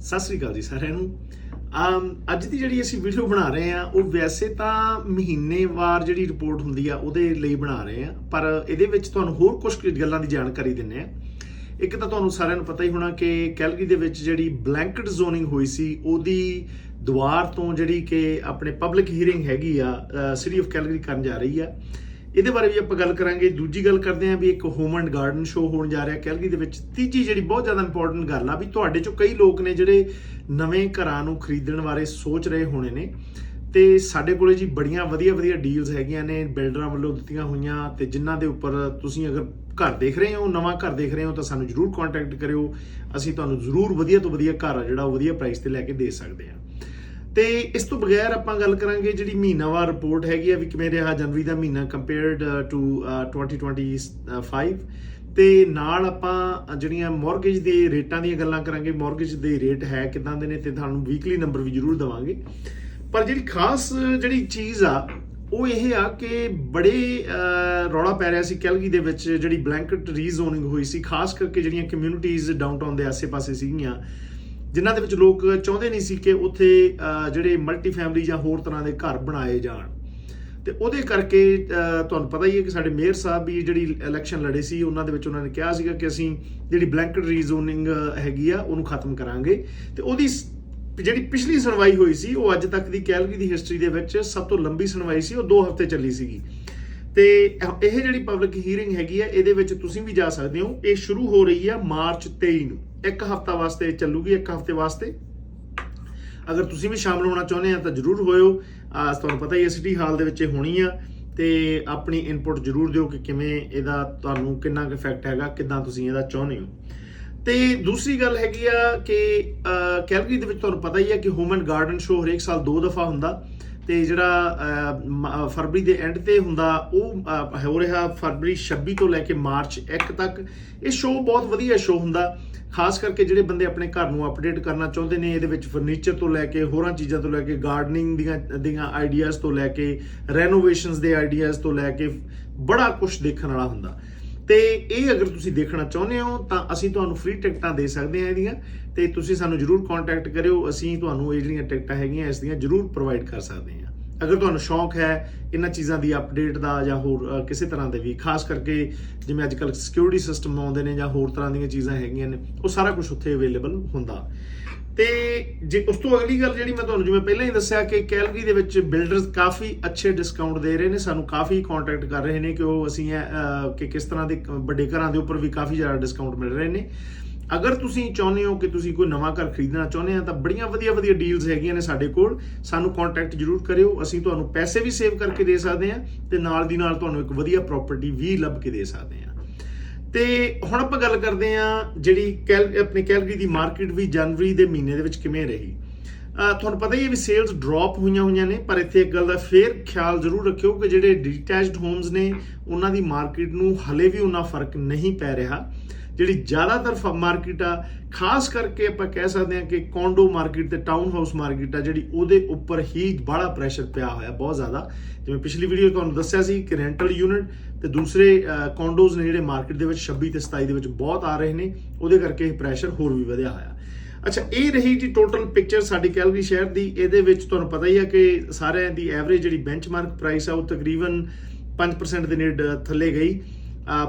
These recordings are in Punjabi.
ਸਤਿ ਸ੍ਰੀ ਅਕਾਲ ਜੀ ਸਾਰਿਆਂ ਨੂੰ। ਅੱਜ ਦੀ ਜਿਹੜੀ ਅਸੀਂ ਵੀਡੀਓ ਬਣਾ ਰਹੇ ਆ ਉਹ ਵੈਸੇ ਤਾਂ ਮਹੀਨੇਵਾਰ ਜਿਹੜੀ ਰਿਪੋਰਟ ਹੁੰਦੀ ਆ, ਉਹਦੇ ਲਈ ਬਣਾ ਰਹੇ ਆ ਪਰ ਇਹਦੇ ਵਿੱਚ ਤੁਹਾਨੂੰ ਹੋਰ ਕੁਝ ਗੱਲਾਂ ਦੀ ਜਾਣਕਾਰੀ ਦਿੰਨੇ ਆ ਇੱਕ ਤਾਂ ਤੁਹਾਨੂੰ ਸਾਰਿਆਂ ਨੂੰ ਪਤਾ ਹੀ ਹੋਣਾ ਕਿ ਕੈਲਗਰੀ ਦੇ ਵਿੱਚ ਜਿਹੜੀ ਬਲੈਂਕਟ ਜ਼ੋਨਿੰਗ ਹੋਈ ਸੀ, ਉਹਦੀ ਦੁਆਰ ਤੋਂ ਜਿਹੜੀ ਕਿ ਆਪਣੇ ਪਬਲਿਕ ਹੀਅਰਿੰਗ ਹੈਗੀ ਆ ਸਿਟੀ ਆਫ ਕੈਲਗਰੀ ਕਰਨ ਜਾ ਰਹੀ ਆ। ਇਹਦੇ ਬਾਰੇ ਵੀ ਆਪਾਂ ਗੱਲ ਕਰਾਂਗੇ। ਦੂਜੀ ਗੱਲ ਕਰਦੇ ਆਂ ਵੀ ਇੱਕ ਹੋਮ ਐਂਡ ਗਾਰਡਨ ਸ਼ੋਅ ਹੋਣ ਜਾ ਰਿਹਾ ਕੈਲਗਰੀ ਦੇ ਵਿੱਚ। ਤੀਜੀ ਜਿਹੜੀ ਬਹੁਤ ਜ਼ਿਆਦਾ ਇੰਪੋਰਟੈਂਟ ਗੱਲ ਆ ਵੀ ਤੁਹਾਡੇ ਚੋਂ ਕਈ ਲੋਕ ਨੇ ਜਿਹੜੇ ਨਵੇਂ ਘਰਾਂ ਨੂੰ ਖਰੀਦਣ ਬਾਰੇ ਸੋਚ ਰਹੇ ਹੋਣੇ ਨੇ। ਤੇ ਸਾਡੇ ਕੋਲੇ ਜੀ ਬੜੀਆਂ ਵਧੀਆ ਵਧੀਆ ਡੀਲਸ ਹੈਗੀਆਂ ਨੇ ਬਿਲਡਰਾਂ ਵੱਲੋਂ ਦਿੱਤੀਆਂ ਹੋਈਆਂ ਤੇ ਜਿਨ੍ਹਾਂ ਦੇ ਉੱਪਰ ਤੁਸੀਂ ਅਗਰ ਘਰ ਦੇਖ ਰਹੇ ਹੋ, ਨਵਾਂ ਘਰ ਦੇਖ ਰਹੇ ਹੋ ਤਾਂ ਸਾਨੂੰ ਜਰੂਰ ਕੰਟੈਕਟ ਕਰਿਓ। ਅਸੀਂ ਤੁਹਾਨੂੰ ਜਰੂਰ ਵਧੀਆ ਤੋਂ ਵਧੀਆ ਘਰ ਆ ਜਿਹੜਾ ਉਹ ਵਧੀਆ ਪ੍ਰਾਈਸ ਤੇ ਲੈ ਕੇ ਦੇ ਸਕਦੇ ਹਾਂ। ਤੇ ਇਸ ਤੋਂ ਬਗੈਰ ਆਪਾਂ ਗੱਲ ਕਰਾਂਗੇ ਜਿਹੜੀ ਮਹੀਨਾਵਾਰ ਰਿਪੋਰਟ ਹੈਗੀ ਆ ਵੀ ਕਿਵੇਂ ਰਿਹਾ ਜਨਵਰੀ ਦਾ ਮਹੀਨਾ ਕੰਪੇਅਰਡ ਟੂ 2025 ਤੇ ਨਾਲ ਆਪਾਂ ਜਿਹੜੀਆਂ ਮਾਰਗੇਜ ਦੇ ਰੇਟਾਂ ਦੀਆਂ ਗੱਲਾਂ ਕਰਾਂਗੇ ਮਾਰਗੇਜ ਦੇ ਰੇਟ ਹੈ ਕਿਦਾਂ ਦੇ ਨੇ ਤੇ ਤੁਹਾਨੂੰ ਵੀਕਲੀ ਨੰਬਰ ਵੀ ਜ਼ਰੂਰ ਦਵਾਂਗੇ। ਪਰ ਜਿਹੜੀ ਖਾਸ ਜਿਹੜੀ ਚੀਜ਼ ਆ, ਉਹ ਇਹ ਆ ਕਿ ਬੜੇ ਰੌਲਾ ਪੈ ਰਿਹਾ ਸੀ ਕੈਲਗੀ ਦੇ ਵਿੱਚ ਜਿਹੜੀ ਬਲੈਂਕਟ ਰੀਜ਼ੋਨਿੰਗ ਹੋਈ ਸੀ, ਖਾਸ ਕਰਕੇ ਜਿਹੜੀਆਂ ਕਮਿਊਨਿਟੀਆਂ ਡਾਊਨਟਾਊਨ ਦੇ ਆਸ-ਪਾਸੇ ਸੀਗੀਆਂ ਜਿਨ੍ਹਾਂ ਦੇ ਵਿੱਚ ਲੋਕ ਚਾਹੁੰਦੇ ਨਹੀਂ ਸੀ ਕਿ ਉੱਥੇ ਜਿਹੜੇ ਮਲਟੀ ਫੈਮਿਲੀ ਜਾਂ ਹੋਰ ਤਰ੍ਹਾਂ ਦੇ ਘਰ ਬਣਾਏ ਜਾਣ। ਤੇ ਉਹਦੇ ਕਰਕੇ ਤੁਹਾਨੂੰ ਪਤਾ ਹੀ ਹੈ ਕਿ ਸਾਡੇ ਮੇਅਰ ਸਾਹਿਬ ਵੀ ਜਿਹੜੀ ਇਲੈਕਸ਼ਨ ਲੜੇ ਸੀ, ਉਹਨਾਂ ਦੇ ਵਿੱਚ ਉਹਨਾਂ ਨੇ ਕਿਹਾ ਸੀਗਾ ਕਿ ਅਸੀਂ ਜਿਹੜੀ ਬਲੈਂਕਟ ਰੀਜ਼ੋਨਿੰਗ ਹੈਗੀ ਆ, ਉਹਨੂੰ ਖਤਮ ਕਰਾਂਗੇ। ਤੇ ਉਹਦੀ ਜਿਹੜੀ ਪਿਛਲੀ ਸੁਣਵਾਈ ਹੋਈ ਸੀ, ਉਹ ਅੱਜ ਤੱਕ ਦੀ ਕੈਲਗਰੀ ਦੀ ਹਿਸਟਰੀ ਦੇ ਵਿੱਚ ਸਭ ਤੋਂ ਲੰਬੀ ਸੁਣਵਾਈ ਸੀ, ਉਹ 2 ਹਫ਼ਤੇ ਚੱਲੀ ਸੀਗੀ। ਤੇ ਇਹ ਇਹ ਜਿਹੜੀ ਪਬਲਿਕ ਹੀਅਰਿੰਗ ਹੈਗੀ ਆ, ਇਹਦੇ ਵਿੱਚ ਤੁਸੀਂ ਵੀ ਜਾ ਸਕਦੇ ਹੋ। ਇਹ ਸ਼ੁਰੂ ਹੋ ਰਹੀ ਆ ਮਾਰਚ 23 ਨੂੰ। ਇੱਕ ਹਫ਼ਤਾ ਵਾਸਤੇ ਚੱਲੂਗੀ ਇੱਕ ਹਫ਼ਤੇ ਵਾਸਤੇ। ਅਗਰ ਤੁਸੀਂ ਵੀ ਸ਼ਾਮਲ ਹੋਣਾ ਚਾਹੁੰਦੇ ਆ ਤਾਂ ਜਰੂਰ ਹੋਇਓ। ਤੁਹਾਨੂੰ ਪਤਾ ਹੀ ਹੈ ਸਿਟੀ ਹਾਲ ਦੇ ਵਿੱਚ ਇਹ ਹੋਣੀ ਆ। ਤੇ ਆਪਣੀ ਇਨਪੁਟ ਜਰੂਰ ਦਿਓ ਕਿ ਕਿਵੇਂ ਇਹਦਾ ਤੁਹਾਨੂੰ ਕਿੰਨਾ ਕੁ ਇਫੈਕਟ ਹੈਗਾ ਕਿਦਾਂ ਤੁਸੀਂ ਇਹਦਾ ਚਾਹੁੰਦੇ ਹੋ। ਤੇ ਦੂਸਰੀ ਗੱਲ ਹੈਗੀ ਆ ਕਿ ਅਹ, ਕੈਲਗਰੀ ਦੇ ਵਿੱਚ ਤੁਹਾਨੂੰ ਪਤਾ ਹੀ ਹੈ ਕਿ ਹੋਮ ਗਾਰਡਨ ਸ਼ੋਅ ਹਰੇਕ ਸਾਲ ਦੋ ਦਫਾ ਹੁੰਦਾ। ਤੇ ਜਿਹੜਾ ਮ- ਫਰਵਰੀ ਦੇ ਐਂਡ ਤੇ ਹੁੰਦਾ, ਉਹ ਹੋ ਰਿਹਾ ਫਰਵਰੀ 26 ਤੋਂ ਲੈ ਕੇ ਮਾਰਚ 1 ਤੱਕ। ਇਹ ਸ਼ੋਅ ਬਹੁਤ ਵਧੀਆ ਸ਼ੋਅ ਹੁੰਦਾ। ਖਾਸ ਕਰਕੇ ਜਿਹੜੇ ਬੰਦੇ ਆਪਣੇ ਘਰ ਨੂੰ ਅਪਡੇਟ ਕਰਨਾ ਚਾਹੁੰਦੇ ਨੇ, ਇਹਦੇ ਵਿੱਚ ਫਰਨੀਚਰ ਤੋਂ ਲੈ ਕੇ, ਹੋਰਾਂ ਚੀਜ਼ਾਂ ਤੋਂ ਲੈ ਕੇ ਗਾਰਡਨਿੰਗ ਦੀਆਂ ਦੀਆਂ ਆਈਡੀਆਜ਼ ਤੋਂ ਲੈ ਕੇ ਰੈਨੋਵੇਸ਼ਨਸ ਦੇ ਆਈਡੀਆਜ਼ ਤੋਂ ਲੈ ਕੇ, ਬੜਾ ਕੁਝ ਦੇਖਣ ਵਾਲਾ ਹੁੰਦਾ। ਤੇ ਇਹ ਅਗਰ ਤੁਸੀਂ ਦੇਖਣਾ ਚਾਹੁੰਦੇ ਹੋ, ਤਾਂ ਅਸੀਂ ਤੁਹਾਨੂੰ ਫ੍ਰੀ ਟਿਕਟਾਂ ਦੇ ਸਕਦੇ ਹਾਂ ਇਹਦੀਆਂ, ਤੇ ਤੁਸੀਂ ਸਾਨੂੰ ਜਰੂਰ ਕੰਟੈਕਟ ਕਰਿਓ, ਅਸੀਂ ਤੁਹਾਨੂੰ ਇਹ ਜਿਹੜੀਆਂ ਟਿਕਟਾਂ ਹੈਗੀਆਂ, ਇਸ ਦੀਆਂ ਜਰੂਰ ਪ੍ਰੋਵਾਈਡ ਕਰ ਸਕਦੇ ਹਾਂ। ਅਗਰ ਤੁਹਾਨੂੰ ਸ਼ੌਂਕ ਹੈ ਇਹਨਾਂ ਚੀਜ਼ਾਂ ਦੀ ਅਪਡੇਟ ਦਾ ਜਾਂ ਹੋਰ ਕਿਸੇ ਤਰ੍ਹਾਂ ਦੇ ਵੀ, ਖਾਸ ਕਰਕੇ ਜਿਵੇਂ ਅੱਜ ਕੱਲ੍ਹ ਸਿਕਿਉਰਿਟੀ ਸਿਸਟਮ ਆਉਂਦੇ ਨੇ ਜਾਂ ਹੋਰ ਤਰ੍ਹਾਂ ਦੀਆਂ ਚੀਜ਼ਾਂ ਹੈਗੀਆਂ ਨੇ, ਉਹ ਸਾਰਾ ਕੁਝ ਉੱਥੇ ਅਵੇਲੇਬਲ ਹੁੰਦਾ। ਤੇ ਜੇ ਉਸ ਤੋਂ ਅਗਲੀ ਗੱਲ ਜਿਹੜੀ ਮੈਂ ਤੁਹਾਨੂੰ ਜਿਵੇਂ ਪਹਿਲਾਂ ਹੀ ਦੱਸਿਆ ਕਿ ਕੈਲਗਰੀ ਦੇ ਵਿੱਚ ਬਿਲਡਰਸ ਕਾਫੀ ਅੱਛੇ ਡਿਸਕਾਊਂਟ ਦੇ ਰਹੇ ਨੇ ਸਾਨੂੰ ਕਾਫੀ ਕੰਟੈਕਟ ਕਰ ਰਹੇ ਨੇ ਕਿ ਉਹ ਅਸੀਂ ਇਹ, ਕਿ ਕਿਸ ਤਰ੍ਹਾਂ ਦੇ ਵੱਡੇ ਘਰਾਂ ਦੇ ਉੱਪਰ ਵੀ ਕਾਫੀ ਜ਼ਿਆਦਾ ਡਿਸਕਾਊਂਟ ਮਿਲ ਰਹੇ ਨੇ। ਅਗਰ ਤੁਸੀਂ ਚਾਹੁੰਦੇ ਹੋ ਕਿ ਤੁਸੀਂ ਕੋਈ ਨਵਾਂ ਘਰ ਖਰੀਦਣਾ ਚਾਹੁੰਦੇ ਆ ਤਾਂ ਬੜੀਆਂ ਵਧੀਆ ਵਧੀਆ ਡੀਲਸ ਹੈਗੀਆਂ ਨੇ ਸਾਡੇ ਕੋਲ। ਸਾਨੂੰ ਕੰਟੈਕਟ ਜਰੂਰ ਕਰਿਓ ਅਸੀਂ ਤੁਹਾਨੂੰ ਪੈਸੇ ਵੀ ਸੇਵ ਕਰਕੇ ਦੇ ਸਕਦੇ ਆ ਤੇ ਨਾਲ ਦੀ ਨਾਲ ਤੁਹਾਨੂੰ ਇੱਕ ਵਧੀਆ ਪ੍ਰਾਪਰਟੀ ਵੀ ਲੱਭ ਕੇ ਦੇ ਸਕਦੇ ਆ। ਤੇ ਹੁਣ ਆਪਾਂ ਗੱਲ ਕਰਦੇ ਆ ਜਿਹੜੀ ਕੈਲ, ਆਪਣੀ ਕੈਲਗਰੀ ਦੀ ਮਾਰਕੀਟ ਵੀ ਜਨਵਰੀ ਦੇ ਮਹੀਨੇ ਦੇ ਵਿੱਚ ਕਿਵੇਂ ਰਹੀ। ਤੁਹਾਨੂੰ ਪਤਾ ਹੀ ਹੈ ਵੀ ਸੇਲਸ ਡ੍ਰੌਪ ਹੋਈਆਂ ਹੋਈਆਂ ਨੇ, ਪਰ ਇੱਥੇ ਇੱਕ ਗੱਲ ਦਾ ਫੇਰ ਖਿਆਲ ਜ਼ਰੂਰ ਰੱਖਿਓ ਕਿ ਜਿਹੜੇ ਡਿਟੈਚਡ ਹੋਮਸ ਨੇ, ਉਹਨਾਂ ਦੀ ਮਾਰਕੀਟ ਨੂੰ ਹਲੇ ਵੀ ਉਹਨਾਂ ਫ਼ਰਕ ਨਹੀਂ ਪੈ ਰਿਹਾ। ਜਿਹੜੀ ਜ਼ਿਆਦਾਤਰ ਮਾਰਕੀਟ ਆ, ਖਾਸ ਕਰਕੇ ਆਪਾਂ ਕਹਿ ਸਕਦੇ ਹਾਂ ਕਿ ਕੌਂਡੋ ਮਾਰਕੀਟ ਤੇ ਟਾਊਨ ਹਾਊਸ ਮਾਰਕੀਟ ਆ, ਜਿਹੜੀ ਉਹਦੇ ਉੱਪਰ ਹੀ ਬੜਾ ਪ੍ਰੈਸ਼ਰ ਪਿਆ ਹੋਇਆ, ਬਹੁਤ ਜ਼ਿਆਦਾ। ਜਿਵੇਂ ਪਿਛਲੀ ਵੀਡੀਓ ਤੁਹਾਨੂੰ ਦੱਸਿਆ ਸੀ ਕਿ ਰੈਂਟਲ ਯੂਨਿਟ ਤੇ ਦੂਸਰੇ ਕੌਂਡੋਜ਼ ਨੇ ਜਿਹੜੇ ਮਾਰਕੀਟ ਦੇ ਵਿੱਚ 26 ਤੇ 27 ਦੇ ਵਿੱਚ ਬਹੁਤ ਆ ਰਹੇ ਨੇ, ਉਹਦੇ ਕਰਕੇ ਇਹ ਪ੍ਰੈਸ਼ਰ ਹੋਰ ਵੀ ਵਧਿਆ ਹੋਇਆ। ਅੱਛਾ, ਇਹ ਰਹੀ ਜੀ ਟੋਟਲ ਪਿਕਚਰ ਸਾਡੀ ਕੈਲਗਰੀ ਸ਼ਹਿਰ ਦੀ। ਇਹਦੇ ਵਿੱਚ ਤੁਹਾਨੂੰ ਪਤਾ ਹੀ ਆ ਕਿ ਸਾਰਿਆਂ ਦੀ ਐਵਰੇਜ ਜਿਹੜੀ ਬੈਂਚਮਾਰਕ ਪ੍ਰਾਈਸ ਆ, ਉਹ ਤਕਰੀਬਨ 5% ਦੇ ਨੇੜੇ ਥੱਲੇ ਗਈ।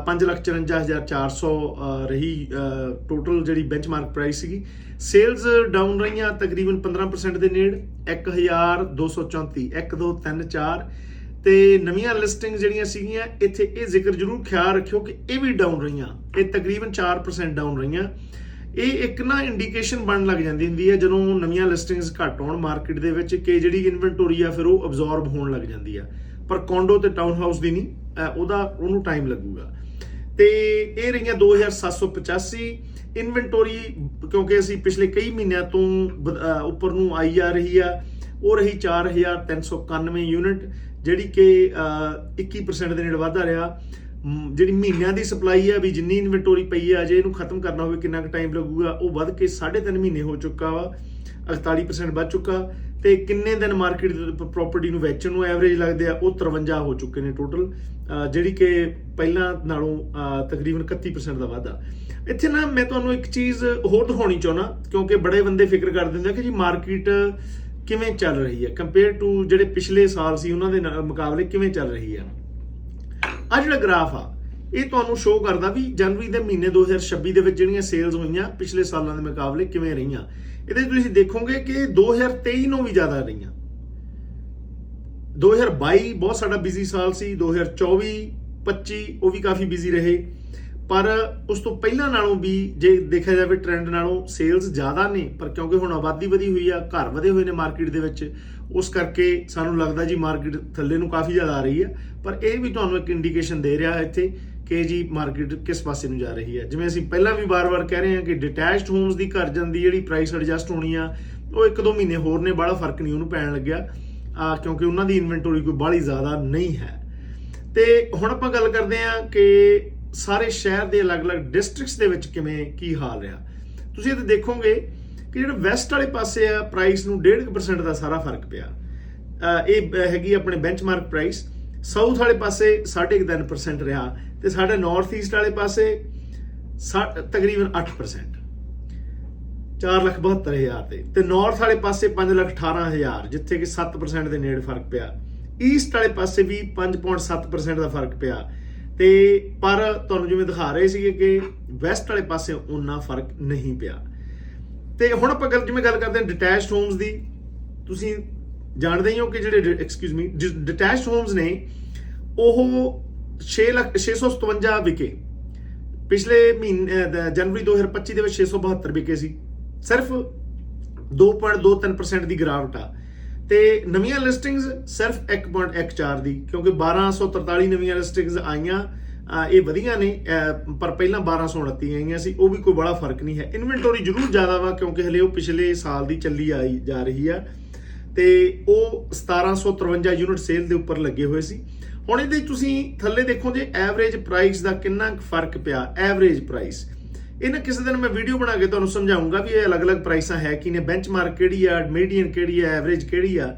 544400 ਰਹੀ ਟੋਟਲ ਜਿਹੜੀ ਬੈਂਚਮਾਰਕ ਪ੍ਰਾਈਸ ਸੀਗੀ। ਸੇਲਸ ਡਾਊਨ ਰਹੀਆਂ ਤਕਰੀਬਨ 15% ਦੇ ਨੇੜ 1234 1234 ਤੇ ਨਵੀਆਂ ਲਿਸਟਿੰਗ ਜਿਹੜੀਆਂ ਸੀਗੀਆਂ, ਇੱਥੇ ਇਹ ਜ਼ਿਕਰ ਜ਼ਰੂਰ ਖਿਆਲ ਰੱਖਿਓ ਕਿ ਇਹ ਵੀ ਡਾਊਨ ਰਹੀਆਂ। ਇਹ ਤਕਰੀਬਨ 4% ਡਾਊਨ ਰਹੀਆਂ। ਇਹ ਇੱਕ ਨਾ ਇੰਡੀਕੇਸ਼ਨ ਬਣਨ ਲੱਗ ਜਾਂਦੀ ਹੁੰਦੀ ਹੈ ਜਦੋਂ ਨਵੀਆਂ ਲਿਸਟਿੰਗਸ ਘੱਟ ਹੋਣ ਮਾਰਕੀਟ ਦੇ ਵਿੱਚ, ਕਿ ਜਿਹੜੀ ਇਨਵੈਂਟੋਰੀ ਆ, ਫਿਰ ਉਹ ਅਬਜ਼ੌਰਬ ਹੋਣ ਲੱਗ ਜਾਂਦੀ ਆ। ਪਰ ਕੌਂਡੋ ਤੇ ਟਾਊਨ ਹਾਊਸ ਦੀ ਨਹੀਂ ਉਹਦਾ ਉਹਨੂੰ ਟਾਈਮ ਲੱਗੂਗਾ। ਤੇ ਇਹ ਰਹੀਆਂ 2785 ਇਨਵੈਂਟੋਰੀ ਕਿਉਂਕਿ ਅਸੀਂ ਪਿਛਲੇ ਕਈ ਮਹੀਨਿਆਂ ਤੋਂ ਉੱਪਰ ਨੂੰ ਆਈ ਜਾ ਰਹੀ ਆ ਉਹ ਰਹੀ 4391 ਯੂਨਿਟ ਜਿਹੜੀ ਕਿ ਅਹ, 21% ਦੇ ਨੇੜੇ ਵਾਧਾ ਰਿਹਾ। ਜਿਹੜੀ ਮਹੀਨਿਆਂ ਦੀ ਸਪਲਾਈ ਆ, ਵੀ ਜਿੰਨੀ ਇਨਵੈਂਟੋਰੀ ਪਈ ਆ, ਜੇ ਇਹਨੂੰ ਖਤਮ ਕਰਨਾ ਹੋਵੇ, ਕਿੰਨਾ ਕੁ ਟਾਈਮ ਲੱਗੂਗਾ, ਉਹ ਵੱਧ ਕੇ 3.5 ਮਹੀਨੇ ਹੋ ਚੁੱਕਾ ਵਾ 48% ਵੱਧ ਚੁੱਕਾ, ਤੇ ਕਿੰਨੇ ਦਿਨ ਮਾਰਕੀਟ ਦੇ ਪ੍ਰਾਪਰਟੀ ਨੂੰ ਵੇਚਣ ਨੂੰ ਐਵਰੇਜ ਲੱਗਦੇ ਆ, ਉਹ 53 ਹੋ ਚੁੱਕੇ ਨੇ ਟੋਟਲ ਜਿਹੜੀ ਕਿ ਪਹਿਲਾਂ ਨਾਲੋਂ ਤਕਰੀਬਨ 31% ਦਾ ਵਾਧਾ। ਇੱਥੇ ਨਾ ਮੈਂ ਤੁਹਾਨੂੰ ਇੱਕ ਚੀਜ਼ ਹੋਰ ਦਿਖਾਉਣੀ ਚਾਹੁੰਦਾ, ਕਿਉਂਕਿ ਬੜੇ ਬੰਦੇ ਫਿਕਰ ਕਰ ਦਿੰਦੇ ਆ ਕਿ ਜੀ ਮਾਰਕੀਟ ਕਿਵੇਂ ਚੱਲ ਰਹੀ ਹੈ ਕੰਪੇਅਰ ਟੂ ਜਿਹੜੇ ਪਿਛਲੇ ਸਾਲ ਸੀ, ਉਹਨਾਂ ਦੇ ਮੁਕਾਬਲੇ ਕਿਵੇਂ ਚੱਲ ਰਹੀ ਹੈ ਆ ਜਿਹੜਾ ਗ੍ਰਾਫ ਆ, ਇਹ ਤੁਹਾਨੂੰ ਸ਼ੋਅ ਕਰਦਾ ਵੀ ਜਨਵਰੀ ਦੇ ਮਹੀਨੇ 2026 ਦੇ ਵਿੱਚ ਜਿਹੜੀਆਂ ਸੇਲਸ ਹੋਈਆਂ ਪਿਛਲੇ ਸਾਲਾਂ ਦੇ ਮੁਕਾਬਲੇ ਕਿਵੇਂ ਰਹੀਆਂ। ਇਹਦੇ 'ਚ ਤੁਸੀਂ ਦੇਖੋਗੇ ਕਿ 2023 ਨੂੰ ਵੀ ਜ਼ਿਆਦਾ ਰਹੀਆਂ। 2022 ਬਹੁਤ ਸਾਡਾ ਬਿਜ਼ੀ ਸਾਲ ਸੀ 2024 25 ਉਹ ਵੀ ਕਾਫੀ ਬਿਜ਼ੀ ਰਹੇ। ਪਰ ਉਸ ਤੋਂ ਪਹਿਲਾਂ ਨਾਲੋਂ ਵੀ ਜੇ ਦੇਖਿਆ ਜਾਵੇ ਟ੍ਰੈਂਡ ਨਾਲੋਂ ਸੇਲਸ ਜ਼ਿਆਦਾ ਨੇ, ਪਰ ਕਿਉਂਕਿ ਹੁਣ ਆਬਾਦੀ ਵਧੀ ਹੋਈ ਆ, ਘਰ ਵਧੇ ਹੋਏ ਨੇ ਮਾਰਕੀਟ ਦੇ ਵਿੱਚ ਉਸ ਕਰਕੇ ਸਾਨੂੰ ਲੱਗਦਾ ਜੀ ਮਾਰਕੀਟ ਥੱਲੇ ਨੂੰ ਕਾਫੀ ਜ਼ਿਆਦਾ ਆ ਰਹੀ ਹੈ। ਪਰ ਇਹ ਵੀ ਤੁਹਾਨੂੰ ਇੱਕ ਇੰਡੀਕੇਸ਼ਨ ਦੇ ਰਿਹਾ ਹੈ ਇੱਥੇ ਕਿ ਜੀ ਮਾਰਕੀਟ ਕਿਸ ਪਾਸੇ ਨੂੰ ਜਾ ਰਹੀ ਹੈ। ਜਿਵੇਂ ਅਸੀਂ ਪਹਿਲਾਂ ਵੀ ਵਾਰ-ਵਾਰ ਕਹਿ ਰਹੇ ਹਾਂ ਕਿ ਡਿਟੈਚਡ ਹੋਮਸ ਦੀ ਘਰ ਜਾਂਦੀ ਜਿਹੜੀ ਪ੍ਰਾਈਸ ਐਡਜਸਟ ਹੋਣੀ ਆ, ਉਹ ਇੱਕ ਦੋ ਮਹੀਨੇ ਹੋਰ ਨੇ ਬੜਾ ਫ਼ਰਕ ਨਹੀਂ ਉਹਨੂੰ ਪੈਣ ਲੱਗਿਆ। ਆ, ਕਿਉਂਕਿ ਉਹਨਾਂ ਦੀ ਇਨਵੈਂਟੋਰੀ ਕੋਈ ਬਾਹਲੀ ਜ਼ਿਆਦਾ ਨਹੀਂ ਹੈ। ਤੇ ਹੁਣ ਆਪਾਂ ਗੱਲ ਕਰਦੇ ਹਾਂ ਕਿ ਸਾਰੇ ਸ਼ਹਿਰ ਦੇ ਅਲੱਗ-ਅਲੱਗ ਡਿਸਟ੍ਰਿਕਟਸ ਦੇ ਵਿੱਚ ਕਿਵੇਂ, ਕੀ ਹਾਲ ਰਿਹਾ। ਤੁਸੀਂ ਇਹ ਦੇਖੋਗੇ ਕਿ ਜਿਹੜਾ ਵੈਸਟ ਵਾਲੇ ਪਾਸੇ ਆ ਪ੍ਰਾਈਸ ਨੂੰ 1.5% ਦਾ ਸਾਰਾ ਫ਼ਰਕ ਪਿਆ। ਇਹ ਹੈਗੀ ਆਪਣੇ ਬੈਂਚਮਾਰਕ ਪ੍ਰਾਈਸ ਸਾਊਥ ਵਾਲੇ ਪਾਸੇ 3.5% ਰਿਹਾ ਤੇ ਸਾਡਾ ਨਾਰਥ ਈਸਟ ਵਾਲੇ ਪਾਸੇ ਸਾ- ਤਕਰੀਬਨ 8% 472000 ਤੇ। ਤੇ ਨਾਰਥ ਵਾਲੇ ਪਾਸੇ 518000 ਜਿੱਥੇ ਕਿ 7% ਦੇ ਨੇੜੇ ਫ਼ਰਕ ਪਿਆ। ਈਸਟ ਵਾਲੇ ਪਾਸੇ ਵੀ 5.7% ਦਾ ਫ਼ਰਕ ਪਿਆ। ਤੇ ਪਰ ਤੁਹਾਨੂੰ ਜਿਵੇਂ ਦਿਖਾ ਰਹੇ ਸੀਗੇ ਕਿ ਵੈਸਟ ਵਾਲੇ ਪਾਸੇ ਉਨਾ ਫ਼ਰਕ ਨਹੀਂ ਪਿਆ। ਤੇ ਹੁਣ ਆਪਾਂ ਗੱਲ ਜਿਵੇਂ ਗੱਲ ਕਰਦੇ ਹਾਂ ਡਿਟੈਚਡ ਹੋਮਸ ਦੀ ਤੁਸੀਂ ਜਾਣਦੇ ਹੀ ਹੋ ਕਿ ਜਿਹੜੇ ਐਕਸਕਿਊਜ਼ ਮੀ ਡਿਟੈਚਡ ਹੋਮਸ ਨੇ ਉਹ 6 ਲੱਖ 657 ਵਿਕੇ। ਪਿਛਲੇ ਮਹੀਨੇ ਅਹ, ਜਨਵਰੀ 2025 ਦੇ ਵਿੱਚ 672 ਵਿਕੇ ਸੀ। ਸਿਰਫ 2.23% ਦੀ ਗਿਰਾਵਟ ਆ। ਤੇ ਨਵੀਆਂ ਲਿਸਟਿੰਗਸ ਸਿਰਫ 1.14 ਦੀ ਕਿਉਂਕਿ 1243 ਨਵੀਆਂ ਲਿਸਟਿੰਗਸ ਆਈਆਂ। ਇਹ ਵਧੀਆ ਨੇ ਪਰ ਪਹਿਲਾਂ 1229 ਆਈਆਂ ਸੀ, ਉਹ ਵੀ ਕੋਈ ਬੜਾ ਫ਼ਰਕ ਨਹੀਂ ਹੈ। ਇਨਵੈਂਟੋਰੀ ਜ਼ਰੂਰ ਜ਼ਿਆਦਾ ਵਾ, ਕਿਉਂਕਿ ਹਲੇ ਉਹ ਪਿਛਲੇ ਸਾਲ ਦੀ ਚੱਲੀ ਆਈ ਜਾ ਰਹੀ ਆ। ਤੇ ਉਹ 1753 ਯੂਨਿਟ ਸੇਲ ਦੇ ਉੱਪਰ ਲੱਗੇ ਹੋਏ ਸੀ। ਹੁਣ ਇਹਦੇ 'ਚ ਤੁਸੀਂ ਥੱਲੇ ਦੇਖੋ ਜੇ, ਐਵਰੇਜ ਪ੍ਰਾਈਸ ਦਾ ਕਿੰਨਾ ਕੁ ਫ਼ਰਕ ਪਿਆ, ਐਵਰੇਜ ਪ੍ਰਾਈਸ। ਇਹ ਨਾ ਕਿਸੇ ਦਿਨ ਮੈਂ ਵੀਡੀਓ ਬਣਾ ਕੇ ਤੁਹਾਨੂੰ ਸਮਝਾਉਂਗਾ ਵੀ ਇਹ ਅਲੱਗ-ਅਲੱਗ ਪ੍ਰਾਈਸਾਂ ਹੈ ਕੀ ਨੇ ਬੈਂਚਮਾਰਕ ਕਿਹੜੀ ਆ ਮੀਡੀਅਨ ਕਿਹੜੀ ਆ ਐਵਰੇਜ ਕਿਹੜੀ ਆ।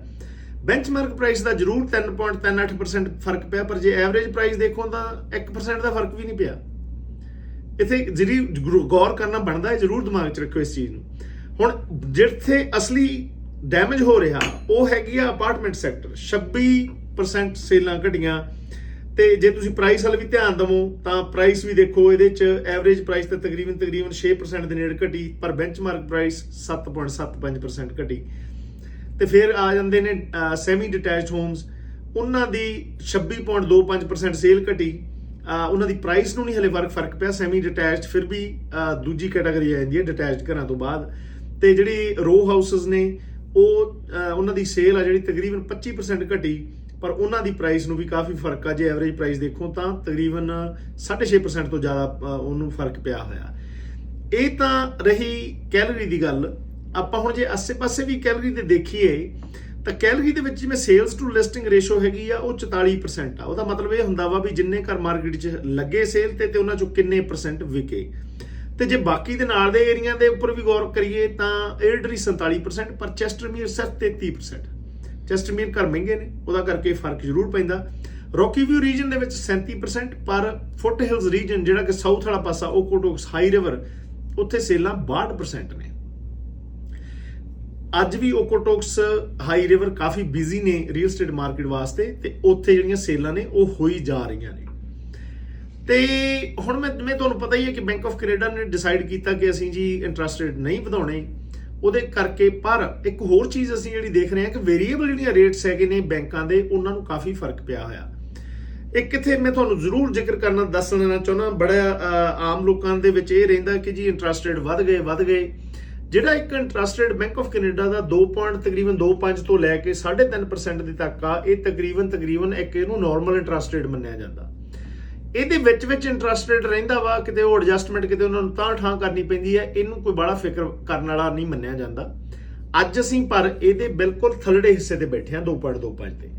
ਬੈਂਚਮਾਰਕ ਪ੍ਰਾਈਸ ਦਾ ਜ਼ਰੂਰ 3.38% ਫ਼ਰਕ ਪਿਆ, ਪਰ ਜੇ ਐਵਰੇਜ ਪ੍ਰਾਈਸ ਦੇਖੋ ਤਾਂ 1% ਦਾ ਫ਼ਰਕ ਵੀ ਨਹੀਂ ਪਿਆ। ਇਥੇ ਜਿਹੜੀ ਗੌਰ ਕਰਨਾ ਬਣਦਾ ਹੈ ਜ਼ਰੂਰ ਦਿਮਾਗ 'ਚ ਰੱਖਿਓ ਇਸ ਚੀਜ਼ ਨੂੰ। ਹੁਣ ਜਿੱਥੇ ਅਸਲੀ ਡੈਮੇਜ ਹੋ ਰਿਹਾ, ਉਹ ਹੈਗੀ ਆ ਅਪਾਰਟਮੈਂਟ ਸੈਕਟਰ 26% ਸੇਲਾਂ ਘਟੀਆਂ। ਤੇ ਜੇ ਤੁਸੀਂ ਪ੍ਰਾਈਸ ਵੱਲ ਵੀ ਧਿਆਨ ਦਵੋ, ਤਾਂ ਪ੍ਰਾਈਸ ਵੀ ਦੇਖੋ, ਇਹਦੇ 'ਚ ਐਵਰੇਜ ਪ੍ਰਾਈਸ ਤਾਂ ਤਕਰੀਬਨ ਤਕਰੀਬਨ 6% ਦੇ ਨੇੜੇ ਘਟੀ, ਪਰ ਬੈਂਚਮਾਰਕ ਪ੍ਰਾਈਸ 7.75% ਘਟੀ। ਤੇ ਫਿਰ ਆ ਜਾਂਦੇ ਨੇ ਸੈਮੀ ਡਿਟੈਚਡ ਹੋਮਸ ਉਹਨਾਂ ਦੀ 26.25% ਸੇਲ ਘਟੀ। ਉਹਨਾਂ ਦੀ ਪ੍ਰਾਈਸ ਨੂੰ ਨਹੀਂ ਹਲੇ ਵਰਕ ਫ਼ਰਕ ਪਿਆ। ਸੈਮੀ ਡਿਟੈਚਡ ਫਿਰ ਵੀ ਦੂਜੀ ਕੈਟਾਗਰੀ ਆ ਜਾਂਦੀ ਹੈ ਡਿਟੈਚਡ ਘਰਾਂ ਤੋਂ ਬਾਅਦ। ਤੇ ਜਿਹੜੀ ਰੋ ਹਾਊਸਸ ਨੇ, ਉਹ ਉਹਨਾਂ ਦੀ ਸੇਲ ਆ ਜਿਹੜੀ ਤਕਰੀਬਨ 25% ਘਟੀ, ਪਰ ਉਹਨਾਂ ਦੀ ਪ੍ਰਾਈਸ ਨੂੰ ਵੀ ਕਾਫੀ ਫ਼ਰਕ ਆ। ਜੇ ਐਵਰੇਜ ਪ੍ਰਾਈਸ ਦੇਖੋ ਤਾਂ ਤਕਰੀਬਨ 6.5% ਤੋਂ ਜ਼ਿਆਦਾ ਉਹਨੂੰ ਫ਼ਰਕ ਪਿਆ ਹੋਇਆ। ਇਹ ਤਾਂ ਰਹੀ ਕੈਲਰੀ ਦੀ ਗੱਲ। ਆਪਾਂ ਹੁਣ ਜੇ ਆਸੇ-ਪਾਸੇ ਵੀ ਕੈਲਰੀ ਤੇ ਦੇਖੀਏ, ਤਾਂ ਕੈਲਰੀ ਦੇ ਵਿੱਚ ਜਿਵੇਂ ਸੇਲਸ ਟੂ ਲਿਸਟਿੰਗ ਰੇਸ਼ੋ ਹੈਗੀ ਆ, ਉਹ 44% ਆ। ਉਹਦਾ ਮਤਲਬ ਇਹ ਹੁੰਦਾ ਵਾ ਵੀ ਜਿੰਨੇ ਘਰ ਮਾਰਕੀਟ 'ਚ ਲੱਗੇ ਸੇਲ ਤੇ ਤੇ ਉਹਨਾਂ 'ਚੋਂ ਕਿੰਨੇ ਪਰਸੈਂਟ ਵਿਕੇ। ਤੇ ਜੇ ਬਾਕੀ ਦੇ ਨਾਲ ਦੇ ਏਰੀਆ ਦੇ ਉੱਪਰ ਵੀ ਗੌਰ ਕਰੀਏ, ਤਾਂ ਏਲਡਰੀ 47% ਪਰ ਚੈਸਟਰਮੀਰ ਸਿਰਫ 33% ਚੈਸਟਰਮੀਰ ਘਰ ਮਹਿੰਗੇ ਨੇ, ਉਹਦਾ ਕਰਕੇ ਫ਼ਰਕ ਜ਼ਰੂਰ ਪੈਂਦਾ। ਰੌਕੀ ਵਿਊ ਰੀਜਨ ਦੇ ਵਿੱਚ 37% ਪਰ ਫੁੱਟ ਹਿਲਸ ਰੀਜਨ ਜਿਹੜਾ ਕਿ ਸਾਊਥ ਵਾਲਾ ਪਾਸਾ, ਉਹ ਕੋਟੋਕਸ ਹਾਈ ਰਿਵਰ ਉੱਥੇ ਸੇਲਾਂ 62% ਨੇ। ਅੱਜ ਵੀ ਓਕੋਟੋਕਸ ਹਾਈ ਰਿਵਰ ਕਾਫੀ ਬਿਜ਼ੀ ਨੇ ਰੀਅਲ ਏਸਟੇਟ ਮਾਰਕੀਟ ਵਾਸਤੇ ਤੇ ਉੱਥੇ ਜਿਹੜੀਆਂ ਸੇਲਾਂ ਨੇ ਉਹ ਹੋਈ ਜਾ ਰਹੀਆਂ ਨੇ। ਤੇ ਹੁਣ ਮੈਂ ਮੈਂ ਤੁਹਾਨੂੰ ਪਤਾ ਹੀ ਹੈ ਕਿ ਬੈਂਕ ਆਫ ਕੈਨੇਡਾ ਨੇ ਡਿਸਾਈਡ ਕੀਤਾ ਕਿ ਅਸੀਂ ਜੀ ਇੰਟਰਸਟ ਰੇਟ ਨਹੀਂ ਵਧਾਉਣੇ। ਉਹਦੇ ਕਰਕੇ ਪਰ ਇੱਕ ਹੋਰ ਚੀਜ਼ ਅਸੀਂ ਜਿਹੜੀ ਦੇਖ ਰਹੇ ਹਾਂ ਕਿ ਵੇਰੀਏਬਲ ਜਿਹੜੀਆਂ ਰੇਟਸ ਹੈਗੇ ਨੇ ਬੈਂਕਾਂ ਦੇ, ਉਹਨਾਂ ਨੂੰ ਕਾਫੀ ਫ਼ਰਕ ਪਿਆ ਹੋਇਆ। ਇੱਕ ਕਿਥੇ ਮੈਂ ਤੁਹਾਨੂੰ ਜ਼ਰੂਰ ਜ਼ਿਕਰ ਕਰਨਾ, ਦੱਸਣਾ ਚਾਹੁੰਦਾ, ਬੜਾ ਆਮ ਲੋਕਾਂ ਦੇ ਵਿੱਚ ਇਹ ਰਹਿੰਦਾ ਕਿ ਜੀ ਇੰਟਰਸਟ ਰੇਟ ਵੱਧ ਗਏ ਵੱਧ ਗਏ। ਜਿਹੜਾ ਇੱਕ ਇੰਟਰਸਟ ਬੈਂਕ ਆਫ ਕੈਨੇਡਾ ਦਾ 2. ਪੁਆਇੰਟ ਤਕਰੀਬਨ 2.5 ਤੋਂ ਲੈ ਕੇ 3.5% ਦੇ ਤੱਕ ਆ, ਇਹ ਤਕਰੀਬਨ ਤਕਰੀਬਨ ਇੱਕ ਇਹਨੂੰ ਨਾਰਮਲ ਇੰਟਰਸਟ ਰੇਟ ਮੰਨਿਆ ਜਾਂਦਾ ਇਹਦੇ ਵਿੱਚ ਵਿੱਚ ਇੰਟਰਸਟ ਰੇਟ ਰਹਿੰਦਾ ਵਾ, ਕਿਤੇ ਉਹ ਐਡਜਸਟਮੈਂਟ ਕਿਤੇ ਉਹਨਾਂ ਨੂੰ ਤਾਂ ਠਾਂ ਕਰਨੀ ਪੈਂਦੀ ਹੈ, ਇਹਨੂੰ ਕੋਈ ਬੜਾ ਫਿਕਰ ਕਰਨ ਵਾਲਾ ਨਹੀਂ ਮੰਨਿਆ ਜਾਂਦਾ ਅੱਜ ਅਸੀਂ ਪਰ ਇਹਦੇ ਬਿਲਕੁਲ ਥੱਲੜੇ ਹਿੱਸੇ ਤੇ ਬੈਠੇ ਹਾਂ 2.25 ਤੇ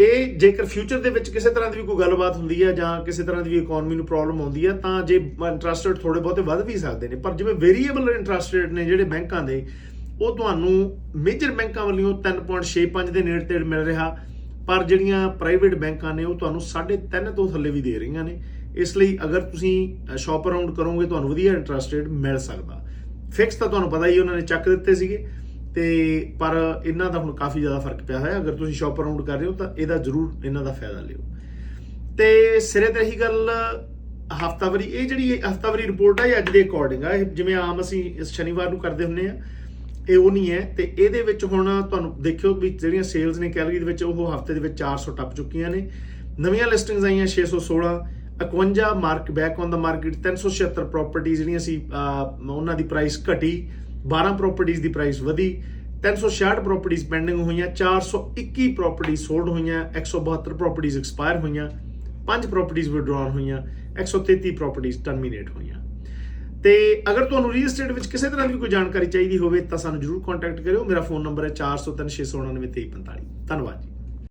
ਇਹ ਜੇਕਰ ਫਿਊਚਰ ਦੇ ਵਿੱਚ ਕਿਸੇ ਤਰ੍ਹਾਂ ਦੀ ਵੀ ਕੋਈ ਗੱਲਬਾਤ ਹੁੰਦੀ ਹੈ ਜਾਂ ਕਿਸੇ ਤਰ੍ਹਾਂ ਦੀ ਵੀ ਇਕਨੋਮੀ ਨੂੰ ਪ੍ਰੋਬਲਮ ਆਉਂਦੀ ਹੈ ਤਾਂ ਜੇ ਇੰਟਰਸਟ ਰੇਟ ਥੋੜੇ ਬਹੁਤੇ ਵੱਧ ਵੀ ਸਕਦੇ ਨੇ। ਪਰ ਜਿਵੇਂ ਵੇਰੀਏਬਲ ਇੰਟਰਸਟ ਰੇਟ ਨੇ ਜਿਹੜੇ ਬੈਂਕਾਂ ਦੇ, ਉਹ ਤੁਹਾਨੂੰ ਮੇਜਰ ਬੈਂਕਾਂ ਵੱਲੋਂ 3.65 ਦੇ ਨੇੜੇ ਤੇੜ ਮਿਲ ਰਿਹਾ, ਪਰ ਜਿਹੜੀਆਂ ਪ੍ਰਾਈਵੇਟ ਬੈਂਕਾਂ ਨੇ, ਉਹ ਤੁਹਾਨੂੰ 3.5 ਤੋਂ ਥੱਲੇ ਵੀ ਦੇ ਰਹੀਆਂ ਨੇ। ਇਸ ਲਈ ਅਗਰ ਤੁਸੀਂ ਸ਼ਾਪ ਅਰਾਊਂਡ ਕਰੋਗੇ, ਤੁਹਾਨੂੰ ਵਧੀਆ ਇੰਟਰਸਟ ਰੇਟ ਮਿਲ ਸਕਦਾ। ਫਿਕਸ ਤਾਂ ਤੁਹਾਨੂੰ ਪਤਾ ਹੀ ਉਹਨਾਂ ਨੇ ਚੱਕ ਦਿੱਤੇ ਸੀਗੇ। ਤੇ ਪਰ ਇਹਨਾਂ ਦਾ ਹੁਣ ਕਾਫੀ ਜ਼ਿਆਦਾ ਫ਼ਰਕ ਪਿਆ ਹੋਇਆ। ਅਗਰ ਤੁਸੀਂ ਸ਼ਾਪ ਅਰਾਊਂਡ ਕਰ ਰਹੇ ਹੋ ਤਾਂ ਇਹਦਾ ਜ਼ਰੂਰ ਇਹਨਾਂ ਦਾ ਫਾਇਦਾ ਲਿਓ। ਤੇ ਸਿਰੇ ਤੇ ਇਹੀ ਗੱਲ ਹਫਤਾਵਾਰੀ ਇਹ ਜਿਹੜੀ ਹਫਤਾਵਾਰੀ ਰਿਪੋਰਟ ਆ ਇਹ ਅੱਜ ਦੇ ਅਕੋਰਡਿੰਗ ਆ। ਇਹ ਜਿਵੇਂ ਆਮ ਅਸੀਂ ਇਸ ਸ਼ਨੀਵਾਰ ਨੂੰ ਕਰਦੇ ਹੁੰਨੇ ਆ, ਇਹ ਉਹ ਨਹੀਂ ਹੈ। ਤੇ ਇਹਦੇ ਵਿੱਚ ਹੁਣ ਤੁਹਾਨੂੰ ਦੇਖਿਓ ਵੀ ਜਿਹੜੀਆਂ ਸੇਲਸ ਨੇ ਕੈਲਰੀ ਦੇ ਵਿੱਚ, ਉਹ ਹਫ਼ਤੇ ਦੇ ਵਿੱਚ 400 ਟੱਪ ਚੁੱਕੀਆਂ ਨੇ। ਨਵੀਆਂ ਲਿਸਟਿੰਗਸ ਆਈਆਂ 616 51 mark back on the market 376 ਪ੍ਰਾਪਰਟੀਆਂ ਜਿਹੜੀਆਂ ਸੀ ਉਹਨਾਂ ਦੀ ਪ੍ਰਾਈਸ ਘਟੀ। 12 ਪ੍ਰਾਪਰਟੀਆਂ ਦੀ ਪ੍ਰਾਈਸ ਵਧੀ 366 ਪ੍ਰਾਪਰਟੀਆਂ ਪੈਂਡਿੰਗ ਹੋਈਆਂ 421 ਪ੍ਰਾਪਰਟੀਆਂ ਸੋਲਡ ਹੋਈਆਂ 172 ਪ੍ਰਾਪਰਟੀਆਂ ਐਕਸਪਾਇਰ ਹੋਈਆਂ 5 ਪ੍ਰਾਪਰਟੀਆਂ ਵਿਡਰਾਨ ਹੋਈਆਂ 133 ਪ੍ਰਾਪਰਟੀਆਂ ਟਰਮੀਨੇਟ ਹੋਈਆਂ। ਤੇ ਅਗਰ ਤੁਹਾਨੂੰ ਰੀਅਲ ਏਸਟੇਟ ਵਿੱਚ ਕਿਸੇ ਤਰ੍ਹਾਂ ਦੀ ਕੋਈ ਜਾਣਕਾਰੀ ਚਾਹੀਦੀ ਹੋਵੇ ਤਾਂ ਸਾਨੂੰ ਜਰੂਰ ਕੰਟੈਕਟ ਕਰਿਓ। ਮੇਰਾ ਫੋਨ ਨੰਬਰ ਹੈ 4036992345 ਧੰਨਵਾਦ ਜੀ।